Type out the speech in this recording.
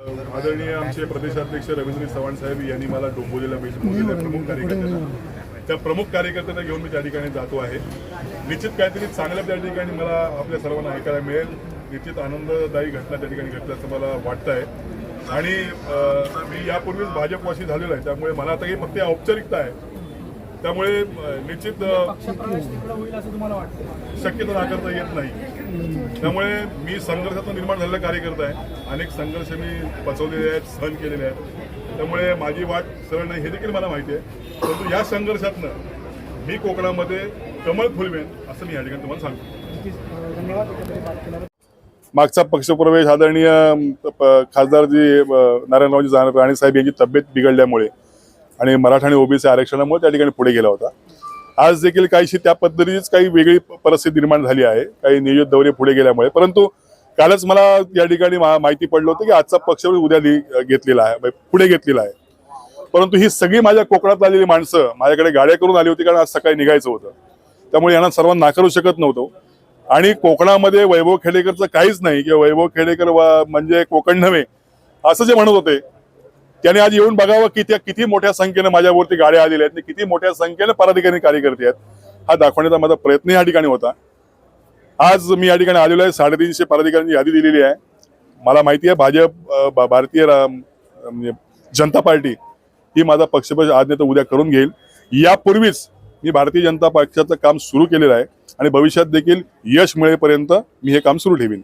आदरणीय आमचे प्रदेशाध्यक्ष रवींद्र चव्हाण साहेब यांनी मला डोंबोलीला भेट प्रमुख कार्यकर्त्यांना. त्या प्रमुख कार्यकर्त्यांना घेऊन मी त्या ठिकाणी जातो आहे. निश्चित काहीतरी चांगल्या त्या ठिकाणी मला आपल्या सर्वांना ऐकायला मिळेल. निश्चित आनंददायी घटना त्या ठिकाणी घडल्याचं मला वाटतं आहे आणि मी यापूर्वीच भाजपवाशी झालेलो आहे. त्यामुळे मला आता ही फक्त औपचारिकता आहे. त्यामुळे निश्चित शक्यता नाकारता येत नाही. त्यामुळे मी संघर्षातून निर्माण झालेला कार्यकर्ता आहे. अनेक संघर्ष मी पचवलेले आहेत सहन केलेले आहेत. त्यामुळे माझी वाट सरळ नाही हे देखील मला माहिती आहे. परंतु या संघर्षातनं मी कोकणामध्ये कमळ फुलवेन असं मी या ठिकाणी तुम्हाला सांगतो. मागचा पक्षप्रवेश आदरणीय खासदारजी खासदार जी नारायणरावजी जाणार राणे साहेब यांची तब्येत बिघडल्यामुळे आणि मराठा आणि ओबीसी आरक्षणामुळे त्या ठिकाणी पुढे गेला होता. आज देखील काहीशी त्या पद्धतीचीच काही वेगळी परिस्थिती निर्माण झाली आहे. काही नियोजित दौरे पुढे गेल्यामुळे. परंतु कालच मला या ठिकाणी माहिती पडलं होतं की आजचा पक्ष उद्या घेतलेला आहे म्हणजे पुढे घेतलेला आहे. परंतु ही सगळी माझ्या कोकणात आलेली माणसं माझ्याकडे गाड्या करून आली होती कारण आज सकाळी निघायचं होतं. त्यामुळे यांना सर्वांना नाकारू शकत नव्हतो. आणि कोकणामध्ये वैभव खेडेकरचं काहीच नाही किंवा वैभव खेडेकर म्हणजे कोकण नव्हे असं जे म्हणत होते त्याने आज येऊन बघावं की त्या किती मोठ्या संख्येनं माझ्यावरती गाड्या आलेल्या आहेत आणि किती मोठ्या संख्येनं पदाधिकारी कार्यकर्ते आहेत. हा दाखवण्याचा माझा प्रयत्न या ठिकाणी होता. आज मी या ठिकाणी आलेलो आहे. साडेतीनशे पदाधिकाऱ्यांची यादी दिलेली आहे. मला माहिती आहे भाजप भारतीय म्हणजे जनता पार्टी ही माझा पक्षप्रवेश आज नाही तर उद्या करून घेईल. यापूर्वीच मी भारतीय जनता पक्षाचं काम सुरू केलेलं आहे आणि भविष्यात देखील यश मिळेपर्यंत मी हे काम सुरू ठेवीन.